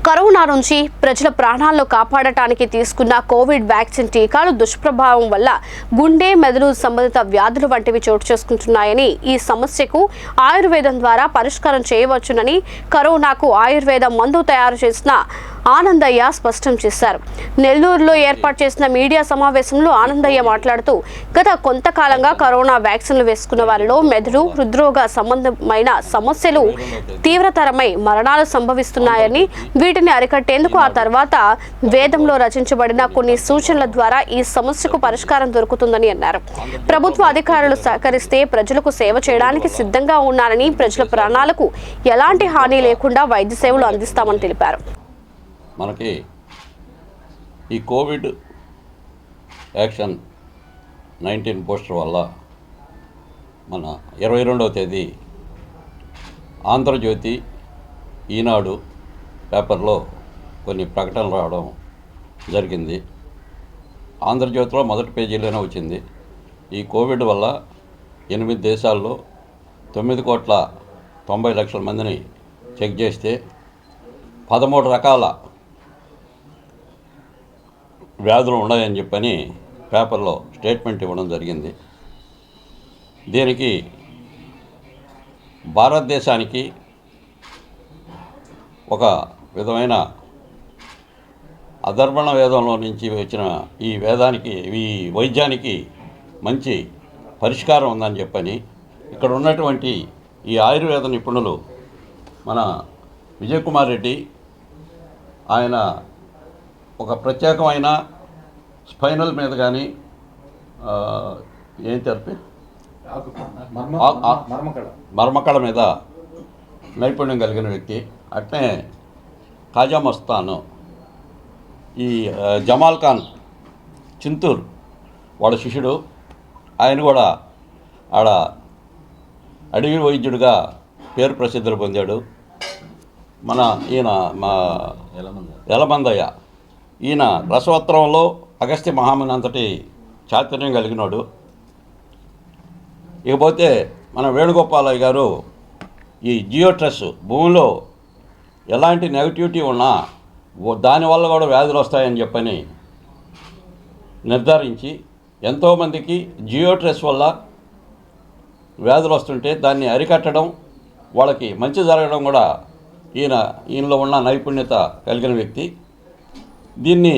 Corona నుంచి ప్రజల ప్రాణాలను కాపాడటానికి తీసుకున్న కోవిడ్ వ్యాక్సిన్ టీకాలు దుష్ప్రభావం వల్ల గుండె మెదడు సంబంధిత వ్యాధులు వంటివి చోటు చేసుకుంటున్నాయని ఈ సమస్యకు ఆయుర్వేదం ద్వారా పరిష్కారం చేయవచ్చునని కరోనాకు ఆయుర్వేద మందు తయారు చేసిన ఆనందయ్య స్పష్టం చేశారు. నెల్లూరులో ఏర్పాటు చేసిన మీడియా సమావేశంలో ఆనందయ్య మాట్లాడుతూ గత కొంతకాలంగా కరోనా వ్యాక్సిన్లు వేసుకున్న వారిలో మెదడు హృద్రోగ సంబంధమైన సమస్యలు తీవ్రతరమై మరణాలు సంభవిస్తున్నాయని వీటిని అరికట్టేందుకు ఆ తర్వాత వేదంలో రచించబడిన కొన్ని సూచనల ద్వారా ఈ సమస్యకు పరిష్కారం దొరుకుతుందని అన్నారు. ప్రభుత్వ అధికారులు సహకరిస్తే ప్రజలకు సేవ చేయడానికి సిద్ధంగా ఉన్నారని ప్రజల ప్రాణాలకు ఎలాంటి హాని లేకుండా వైద్య సేవలు అందిస్తామని తెలిపారు. మనకి ఈ కోవిడ్ యాక్షన్ నైన్టీన్ పోస్టర్ వల్ల మన ఇరవై రెండవ తేదీ ఆంధ్రజ్యోతి ఈనాడు పేపర్లో కొన్ని ప్రకటనలు రావడం జరిగింది. ఆంధ్రజ్యోతిలో మొదటి పేజీలోనే వచ్చింది. ఈ కోవిడ్ వల్ల ఎనిమిది దేశాల్లో తొమ్మిది కోట్ల తొంభై లక్షల మందిని చెక్ చేస్తే పదమూడు రకాల వ్యాధులు ఉన్నాయని చెప్పని పేపర్లో స్టేట్మెంట్ ఇవ్వడం జరిగింది. దీనికి భారతదేశానికి ఒక విధమైన అధర్వణ వేదంలో నుంచి వచ్చిన ఈ వేదానికి ఈ వైద్యానికి మంచి పరిష్కారం ఉందని చెప్పని ఇక్కడ ఉన్నటువంటి ఈ ఆయుర్వేద నిపుణులు మన విజయ్ కుమార్ రెడ్డి ఆయన ఒక ప్రత్యేకమైన స్పైనల్ మీద కానీ ఏం తెరపి మర్మకళ. మీద నైపుణ్యం కలిగిన వ్యక్తి. అట్నే ఖాజా మస్తాను ఈ జమాల్ ఖాన్ చింతూర్ వాడు శిష్యుడు. ఆయన కూడా ఆడ అడవి వైద్యుడిగా పేరు ప్రసిద్ధులు పొందాడు. మన ఈయన మా ఎలమందయ్య ఈయన రసవత్రంలో అగస్త్య మహాముని అంతటి చాతుర్యం కలిగినాడు. ఇకపోతే మన వేణుగోపాలయ్య గారు ఈ జియో ట్రస్ భూమిలో ఎలాంటి నెగటివిటీ ఉన్నా దానివల్ల కూడా వ్యాధులు వస్తాయని చెప్పని నిర్ధారించి ఎంతోమందికి జియో ట్రెస్ వల్ల వ్యాధులు వస్తుంటే దాన్ని అరికట్టడం వాళ్ళకి మంచి జరగడం కూడా ఈయన ఈయనలో ఉన్న నైపుణ్యత కలిగిన వ్యక్తి. దీన్ని